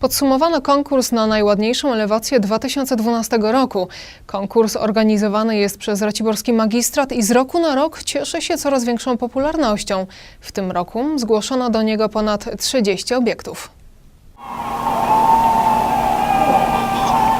Podsumowano konkurs na najładniejszą elewację 2012 roku. Konkurs organizowany jest przez Raciborski Magistrat i z roku na rok cieszy się coraz większą popularnością. W tym roku zgłoszono do niego ponad 30 obiektów.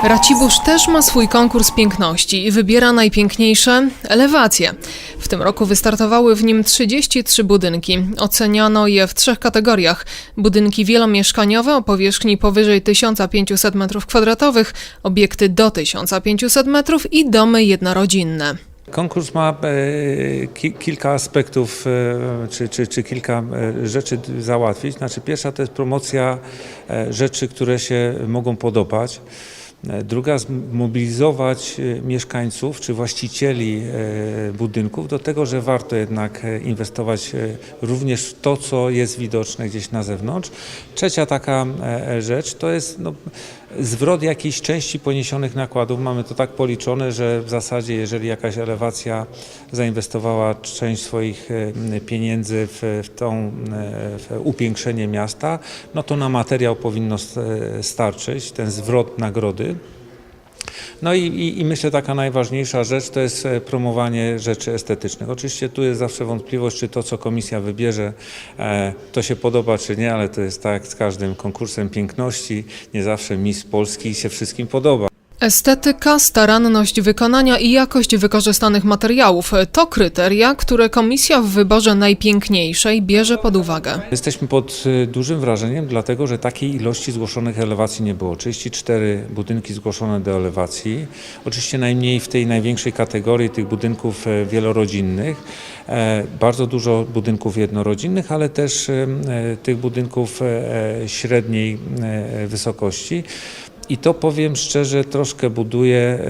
Racibórz też ma swój konkurs piękności i wybiera najpiękniejsze elewacje. W tym roku wystartowały w nim 33 budynki. Oceniano je w trzech kategoriach. Budynki wielomieszkaniowe o powierzchni powyżej 1500 m2, obiekty do 1500 m i domy jednorodzinne. Konkurs ma e, ki, kilka aspektów, e, czy, czy, czy kilka e, rzeczy załatwić. Znaczy, pierwsza to jest promocja rzeczy, które się mogą podobać. E, Druga, zmobilizować e, mieszkańców czy właścicieli e, budynków do tego, że warto jednak inwestować również w to, co jest widoczne gdzieś na zewnątrz. Trzecia taka rzecz to jest no, zwrot jakiejś części poniesionych nakładów. Mamy to tak policzone, że w zasadzie jeżeli jakaś elewacja zainwestowała część swoich e, pieniędzy w, tą e, w upiększenie miasta, no to na materiał powinno e, starczyć, ten zwrot nagrody. No i, i, i myślę taka najważniejsza rzecz to jest e, promowanie rzeczy estetycznych. Oczywiście tu jest zawsze wątpliwość, czy to, co komisja wybierze, e, to się podoba, czy nie, ale to jest tak jak z każdym konkursem piękności. Nie zawsze Miss Polski się wszystkim podoba. Estetyka, staranność wykonania i jakość wykorzystanych materiałów to kryteria, które komisja w wyborze najpiękniejszej bierze pod uwagę. Jesteśmy pod y, dużym wrażeniem, dlatego że takiej ilości zgłoszonych elewacji nie było. 34 budynki zgłoszone do elewacji. Oczywiście najmniej w tej największej kategorii tych budynków e, wielorodzinnych. E, Bardzo dużo budynków jednorodzinnych, ale też e, tych budynków średniej wysokości. I to powiem szczerze, troszkę buduje e,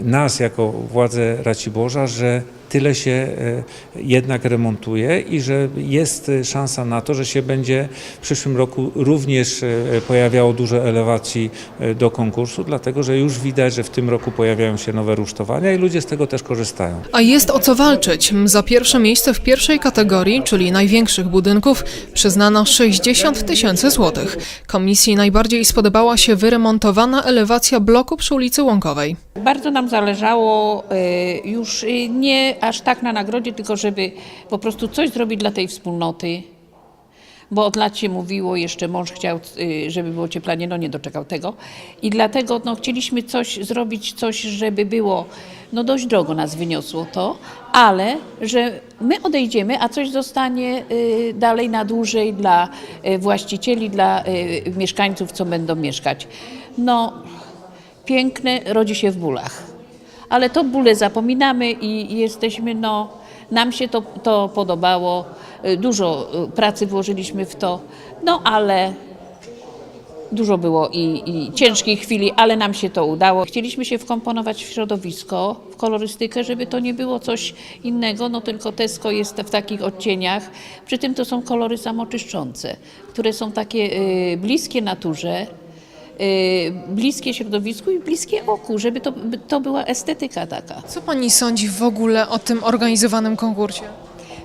e, nas jako władze Raciborza, że tyle się e, jednak remontuje i że jest szansa na to, że się będzie w przyszłym roku również pojawiało dużo elewacji do konkursu, dlatego że już widać, że w tym roku pojawiają się nowe rusztowania i ludzie z tego też korzystają. A jest o co walczyć. Za pierwsze miejsce w pierwszej kategorii, czyli największych budynków, przyznano 60 tysięcy złotych. Komisji najbardziej spodobała się wyremontowana elewacja bloku przy ulicy Łąkowej. Bardzo nam zależało y, już nie aż tak na nagrodzie, tylko żeby po prostu coś zrobić dla tej wspólnoty. Bo od lat się mówiło, jeszcze mąż chciał, y, żeby było cieplanie, no nie doczekał tego. I dlatego no, chcieliśmy coś zrobić, coś, żeby było, no dość drogo nas wyniosło to, ale że my odejdziemy, a coś zostanie y, dalej na dłużej dla y, właścicieli, dla mieszkańców, co będą mieszkać. No, piękne rodzi się w bólach. Ale to bóle zapominamy i jesteśmy, no, nam się to, to podobało. Y, Dużo y, pracy włożyliśmy w to, no ale dużo było i, i ciężkich chwili, ale nam się to udało. Chcieliśmy się wkomponować w środowisko, w kolorystykę, żeby to nie było coś innego, no tylko Tesco jest w takich odcieniach. Przy tym to są kolory samoczyszczące, które są takie y, bliskie naturze, bliskie środowisku i bliskie oku, żeby to, to była estetyka taka. Co pani sądzi w ogóle o tym organizowanym konkursie?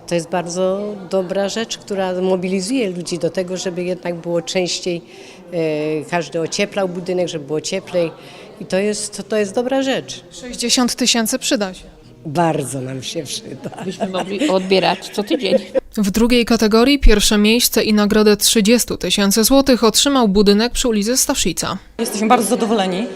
To jest bardzo dobra rzecz, która mobilizuje ludzi do tego, żeby jednak było częściej, e, każdy ocieplał budynek, żeby było cieplej. I to jest, to jest dobra rzecz. 60 tysięcy przyda się. Bardzo nam się przyda. Byśmy mogli odbierać co tydzień. W drugiej kategorii pierwsze miejsce i nagrodę 30 tysięcy złotych otrzymał budynek przy ulicy Staszica. Jesteśmy bardzo zadowoleni.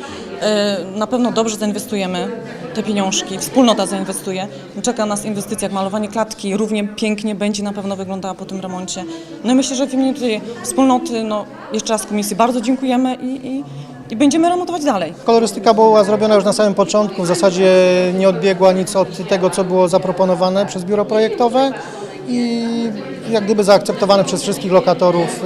E, Na pewno dobrze zainwestujemy te pieniążki, wspólnota zainwestuje. Czeka nas inwestycja, jak malowanie klatki, równie pięknie będzie na pewno wyglądała po tym remoncie. No i myślę, że w imieniu tej wspólnoty, no jeszcze raz komisji bardzo dziękujemy i, i, i będziemy remontować dalej. Kolorystyka była zrobiona już na samym początku, w zasadzie nie odbiegła nic od tego, co było zaproponowane przez biuro projektowe i jak gdyby zaakceptowane przez wszystkich lokatorów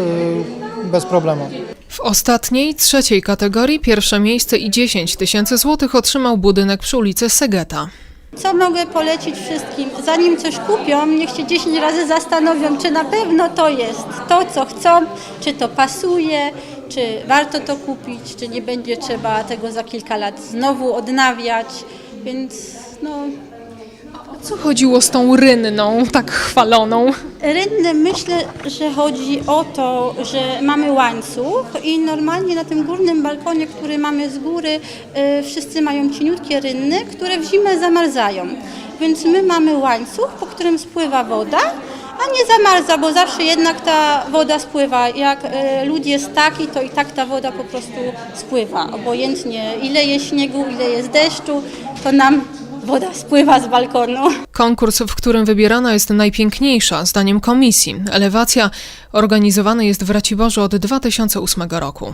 y, bez problemu. W ostatniej, trzeciej kategorii pierwsze miejsce i 10 tysięcy złotych otrzymał budynek przy ulicy Segeta. Co mogę polecić wszystkim? Zanim coś kupią, niech się 10 razy zastanowią, czy na pewno to jest to, co chcą, czy to pasuje, czy warto to kupić, czy nie będzie trzeba tego za kilka lat znowu odnawiać. Więc no, Co chodziło z tą rynną, tak chwaloną? Rynne myślę, że chodzi o to, że mamy łańcuch i normalnie na tym górnym balkonie, który mamy z góry, y, wszyscy mają cieniutkie rynny, które w zimę zamarzają. Więc my mamy łańcuch, po którym spływa woda, a nie zamarza, bo zawsze jednak ta woda spływa. Jak y, lód jest taki, to i tak ta woda po prostu spływa. Obojętnie ile jest śniegu, ile jest deszczu, to nam woda spływa z balkonu. Konkurs, w którym wybierana jest najpiękniejsza, zdaniem komisji, elewacja, organizowany jest w Raciborzu od 2008 roku.